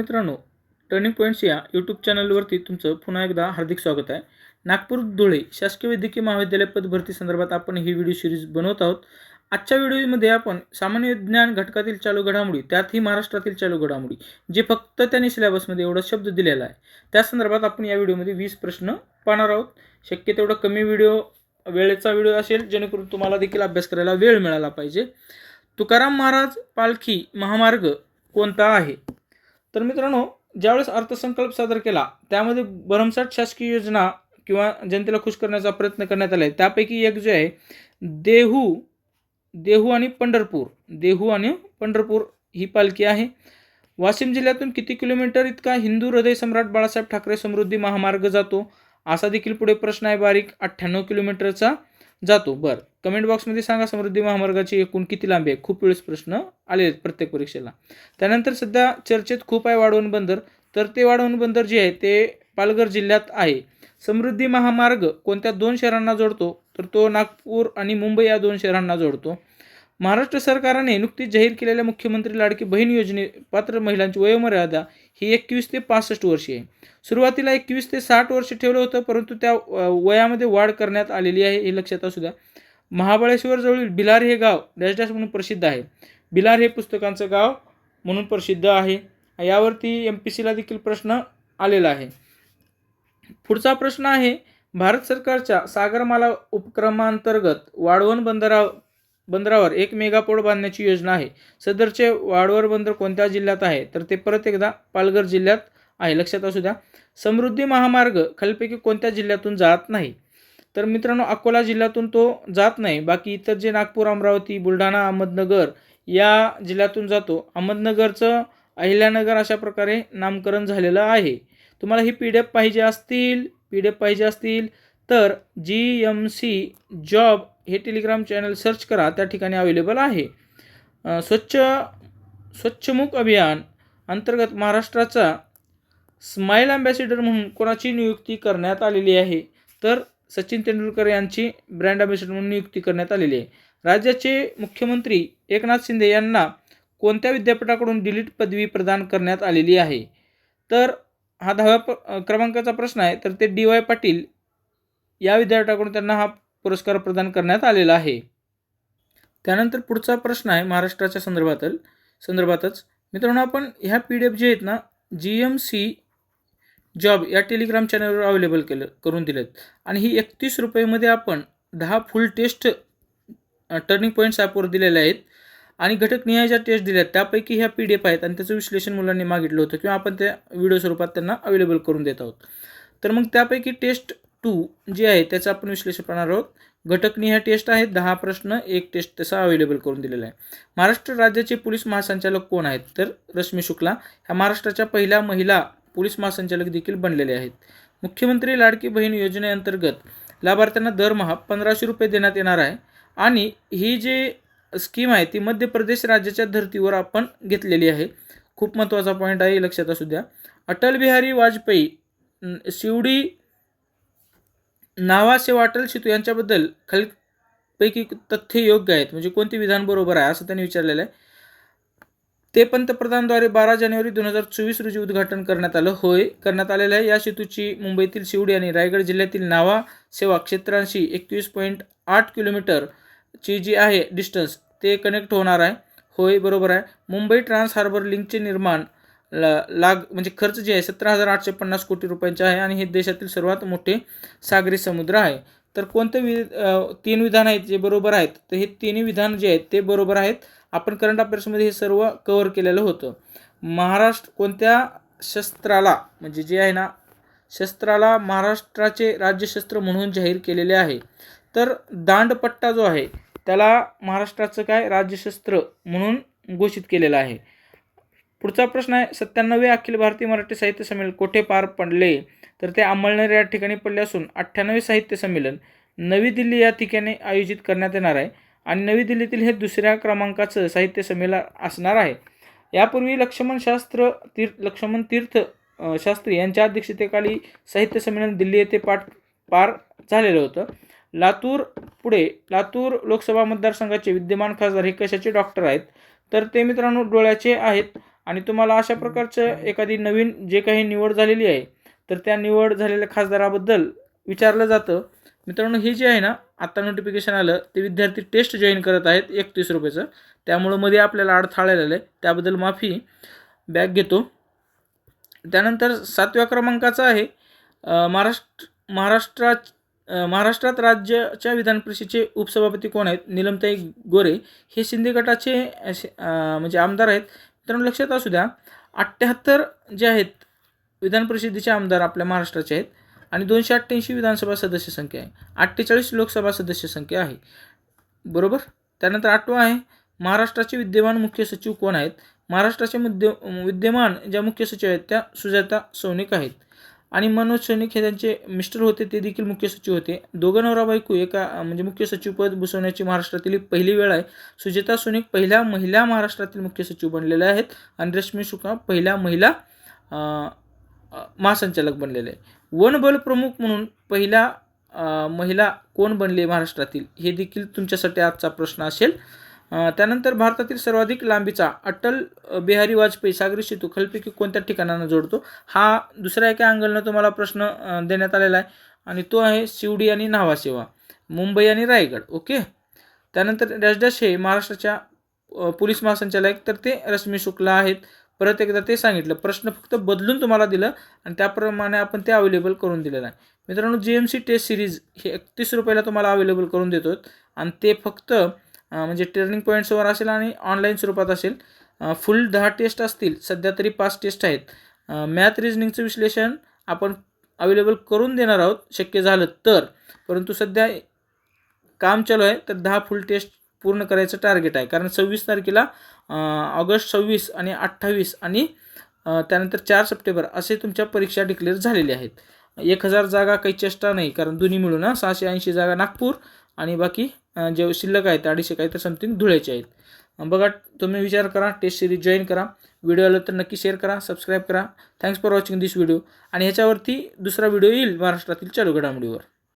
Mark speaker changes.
Speaker 1: मित्रांनो turning points या YouTube चॅनलवरती तुमचं पुन्हा एकदा हार्दिक स्वागत आहे. नागपूर धुळे शासकीय वैद्यकीय महाविद्यालय पदभरती संदर्भात आपण ही व्हिडिओ सिरीज बनवत आहोत. आजच्या व्हिडिओमध्ये आपण सामान्य ज्ञान घटकातील चालू घडामोडी त्यातही महाराष्ट्रातील चालू घडामोडी जे फक्त त्यांनी सिलेबसमध्ये एवढा शब्द दिलेला आहे त्या संदर्भात आपण या व्हिडिओमध्ये वीस प्रश्न पाहणार आहोत. शक्य तेवढा कमी व्हिडिओ वेळेचा व्हिडिओ असेल जेणेकरून तुम्हाला देखील अभ्यास करायला वेळ मिळाला पाहिजे. तुकाराम महाराज पालखी महामार्ग कोणता आहे? तर मित्रांनो ज्यावेळेस अर्थसंकल्प सादर केला त्यामध्ये भरमसाठ शासकीय योजना किंवा जनतेला खुश करण्याचा प्रयत्न करण्यात आला. आहे त्यापैकी एक जे आहे देहू देहू आणि पंढरपूर. देहू आणि पंढरपूर ही पालखी आहे. वाशिम जिल्ह्यातून किती किलोमीटर इतका हिंदू हृदय सम्राट बाळासाहेब ठाकरे समृद्धी महामार्ग जातो? असा देखील पुढे प्रश्न आहे. बारीक अठ्ठ्याण्णव किलोमीटरचा जातो. बरं. कमेंट बॉक्समध्ये सांगा समृद्धी महामार्गाची एकूण किती लांबी आहे? खूप वेळेस प्रश्न आले आहेत प्रत्येक परीक्षेला. त्यानंतर सध्या चर्चेत खूप आहे वाढवण बंदर. तर ते वाढवण बंदर जे आहे ते पालघर जिल्ह्यात आहे. समृद्धी महामार्ग कोणत्या दोन शहरांना जोडतो? तर तो नागपूर आणि मुंबई या दोन शहरांना जोडतो. महाराष्ट्र सरकारने नुकतीच जाहीर केलेल्या मुख्यमंत्री लाडकी बहीण योजने पात्र महिलांची वयोमर्यादा ही एकवीस ते पासष्ट वर्षे आहे. सुरुवातीला एकवीस ते साठ वर्ष ठेवलं होतं परंतु त्या वयामध्ये वाढ करण्यात आलेली आहे हे लक्षात असू द्या. महाबळेश्वर जवळील बिलार हे गाव डॅश डॅश म्हणून प्रसिद्ध आहे. बिलार हे पुस्तकांचं गाव म्हणून प्रसिद्ध आहे. यावरती एम पी सीला देखील प्रश्न आलेला आहे. पुढचा प्रश्न आहे भारत सरकारच्या सागरमाला उपक्रमांतर्गत वाढवण बंदरा बंदरावर एक मेगापोड बांधण्याची योजना आहे. सदरचे वाढवर बंदर कोणत्या जिल्ह्यात आहे? तर ते परत एकदा पालघर जिल्ह्यात आहे. लक्षात असू द्या. समृद्धी महामार्ग खालीलपैकी कोणत्या जिल्ह्यातून जात नाही? तर मित्रांनो अकोला जिल्ह्यातून तो जात नाही. बाकी इतर जे नागपूर अमरावती बुलढाणा अहमदनगर या जिल्ह्यातून जातो. अहमदनगरचं अहिल्यानगर अशा प्रकारे नामकरण झालेलं आहे. तुम्हाला ही पी डी एफ पाहिजे असतील पी डी एफ पाहिजे असतील तर जी एम सी जॉब हे टेलिग्राम चॅनल सर्च करा. त्या ठिकाणी अवेलेबल आहे. स्वच्छ स्वच्छमुख अभियान अंतर्गत महाराष्ट्राचा स्माईल अँबॅसिडर म्हणून कोणाची नियुक्ती करण्यात आलेली आहे? तर सचिन तेंडुलकर यांची ब्रँड अँबॅसिडर म्हणून नियुक्ती करण्यात आलेली आहे. राज्याचे मुख्यमंत्री एकनाथ शिंदे यांना कोणत्या विद्यापीठाकडून डिलीट पदवी प्रदान करण्यात आलेली आहे? तर हा दहाव्या प क्रमांकाचा प्रश्न आहे. तर ते डी वाय पाटील या विद्यापीठाकडून त्यांना हा पुरस्कार प्रदान करण्यात आलेला आहे. त्यानंतर पुढचा प्रश्न आहे महाराष्ट्राच्या संदर्भातील संदर्भातच. मित्रांनो आपण ह्या पी डी एफ जे आहेत ना जी एम सी जॉब या टेलिग्राम चॅनलवर अवेलेबल केलं करून दिलेत. आणि ही एकतीस रुपयेमध्ये आपण दहा फुल टेस्ट टर्निंग पॉईंट्स ॲपवर दिलेले आहेत. आणि घटक ज्या टेस्ट दिल्या आहेत त्यापैकी ह्या पी डी एफ आहेत आणि त्याचं विश्लेषण मुलांनी मागितलं होतं किंवा आपण त्या व्हिडिओ स्वरूपात त्यांना अवेलेबल करून देत आहोत. तर मग त्यापैकी टेस्ट टू जे आहे त्याचं आपण विश्लेषण करणार आहोत. घटकनिहाय टेस्ट आहेत दहा प्रश्न एक टेस्ट तसा अवेलेबल करून दिलेला आहे. महाराष्ट्र राज्याचे पोलीस महासंचालक कोण आहेत? तर रश्मी शुक्ला. ह्या महाराष्ट्राच्या पहिल्या महिला पोलीस महासंचालक देखील बनलेले आहेत. मुख्यमंत्री लाडकी बहीण योजनेअंतर्गत लाभार्थ्यांना दरमहा पंधराशे रुपये देण्यात येणार आहे आणि ही जी स्कीम आहे ती मध्य प्रदेश राज्याच्या धर्तीवर आपण घेतलेली आहे. खूप महत्त्वाचा पॉईंट आहे लक्षात असू द्या. अटल बिहारी वाजपेयी शिवडी नावासेवा अटल सेतू यांच्याबद्दल खालीपैकी तथ्य योग्य आहेत. म्हणजे कोणते विधान बरोबर आहे असं त्यांनी विचारलेलं आहे. ते पंतप्रधानद्वारे बारा जानेवारी दोन हजार चोवीस रोजी उद्घाटन करण्यात आलं. होय करण्यात आलेलं आहे. या सेतूची मुंबईतील शिवडी आणि रायगड जिल्ह्यातील नावा सेवा क्षेत्रांशी एकवीस पॉईंट आठ किलोमीटरची जी आहे डिस्टन्स ते कनेक्ट होणार आहे. होय बरोबर आहे. मुंबई ट्रान्स हार्बर लिंकचे निर्माण ला लाग म्हणजे खर्च जे आहे सतरा हजार आठशे पन्नास कोटी रुपयांचे आहे आणि हे देशातील सर्वात मोठे सागरी समुद्र आहे. तर कोणते वि तीन विधान आहेत जे बरोबर आहेत? तर हे तिन्ही विधान जे आहेत ते बरोबर आहेत. आपण करंट अफेअर्समध्ये हे सर्व कव्हर केलेलं होतं. महाराष्ट्र कोणत्या शस्त्राला म्हणजे जे आहे ना शस्त्राला महाराष्ट्राचे राज्यशस्त्र म्हणून जाहीर केलेले आहे? तर दांडपट्टा जो आहे त्याला महाराष्ट्राचं काय? राज्यशस्त्र म्हणून घोषित केलेलं आहे. पुढचा प्रश्न आहे सत्त्याण्णवे अखिल भारतीय मराठी साहित्य संमेलन कोठे पार पडले? तर ते अंमळनेर या ठिकाणी पडले असून अठ्ठ्याण्णवे साहित्य संमेलन. नवी दिल्ली या ठिकाणी आयोजित करण्यात येणार आहे. आणि नवी दिल्लीतील हे दुसऱ्या क्रमांकाचं साहित्य संमेलन असणार आहे. यापूर्वी लक्ष्मण शास्त्र तीर्थ लक्ष्मण तीर्थ शास्त्री यांच्या अध्यक्षतेखाली साहित्य संमेलन दिल्ली येथे पाठ पार झालेलं होतं. लातूर पुढे लातूर लोकसभा मतदारसंघाचे विद्यमान खासदार हे कशाचे डॉक्टर आहेत? तर ते मित्रांनो डोळ्याचे आहेत. आणि तुम्हाला अशा प्रकारचं एखादी नवीन जे काही निवड झालेली आहे तर त्या निवड झालेल्या खासदाराबद्दल विचारलं जातं. मित्रांनो हे जे आहे ना आत्ता नोटिफिकेशन आलं ते विद्यार्थी टेस्ट जॉईन करत आहेत एकतीस रुपयाचं. त्यामुळं मध्ये आपल्याला अडथळा आलेलं आहे त्याबद्दल माफी बॅग घेतो. त्यानंतर सातव्या क्रमांकाचा आहे महाराष्ट्र महाराष्ट्रात महाराष्ट्रात राज्याच्या विधान परिषदेचे उपसभापती कोण आहेत? निलमताई गोरे. हे शिंदे गटाचे असे, म्हणजे आमदार आहेत. मित्रांनो लक्षात असू द्या अठ्ठ्याहत्तर जे आहेत विधान परिषदेचे आमदार आपल्या महाराष्ट्राचे आहेत. आणि दोनशे अठ्ठ्याऐंशी विधानसभा सदस्य संख्या आहे. अठ्ठेचाळीस लोकसभा सदस्य संख्या आहे. बरोबर? त्यानंतर आठवा आहे महाराष्ट्राचे विद्यमान मुख्य सचिव कोण आहेत? महाराष्ट्राचे मुद्दे विद्यमान ज्या मुख्य सचिव आहेत त्या सुजाता सौनिक आहेत. आणि मनोज सैनिक हे त्यांचे मिस्टर होते ते देखील मुख्य सचिव होते. दोघं नवरा बायको एका म्हणजे मुख्य सचिवपद भूषवण्याची महाराष्ट्रातील पहिली वेळ आहे. सुजेता सोनिक पहिल्या महिला महाराष्ट्रातील मुख्य सचिव बनलेल्या आहेत. आणि रश्मी शुक्ला पहिल्या महिला महासंचालक बनलेले आहे. वनबल प्रमुख म्हणून पहिल्या महिला कोण बनले महाराष्ट्रातील? हे देखील तुमच्यासाठी आजचा प्रश्न असेल. त्यानंतर भारतातील सर्वाधिक लांबीचा अटल बिहारी वाजपेयी सागरी सेतू खलपैकी कोणत्या ठिकाणांना जोडतो? हा दुसऱ्या एका अँगलनं तुम्हाला प्रश्न देण्यात आलेला आहे. आणि तो आहे शिवडी आणि न्हावासेवा मुंबई आणि रायगड ओके? त्यानंतर डॅश हे महाराष्ट्राच्या पोलीस महासंचालक तर ते रश्मी शुक्ला आहेत. परत एकदा ते सांगितलं प्रश्न फक्त बदलून तुम्हाला दिलं आणि त्याप्रमाणे आपण ते अवेलेबल करून दिलेलं आहे. मित्रांनो G M C test series हे एकतीस रुपयाला तुम्हाला अवेलेबल करून देतो. आणि ते फक्त म्हणजे टर्निंग पॉईंट्सवर असेल आणि ऑनलाईन स्वरूपात असेल. फुल दहा टेस्ट असतील सध्या तरी पाच टेस्ट आहेत. मॅथ रिजनिंगचं विश्लेषण आपण अवेलेबल करून देणार आहोत शक्य झालं तर. परंतु सध्या काम चालू आहे तर दहा फुल टेस्ट पूर्ण करायचं टार्गेट आहे. कारण सव्वीस तारखेला ऑगस्ट सव्वीस आणि अठ्ठावीस आणि त्यानंतर चार सप्टेंबर असे तुमच्या परीक्षा डिक्लेअर झालेले आहेत. एक हजार जागा काही चेष्टा नाही कारण दोन्ही मिळून ना सहाशे ऐंशी जागा नागपूर आणि बाकी जे शिल्लक आहेत अडीचशे काही तर समथिंग धुळ्याचे आहेत. बघा तुम्ही विचार करा टेस्ट सिरीज जॉईन करा. व्हिडिओ आलं तर नक्की शेअर करा सबस्क्राईब करा. Thanks for watching this video आणि ह्याच्यावरती दुसरा व्हिडिओ येईल महाराष्ट्रातील चालू घडामोडीवर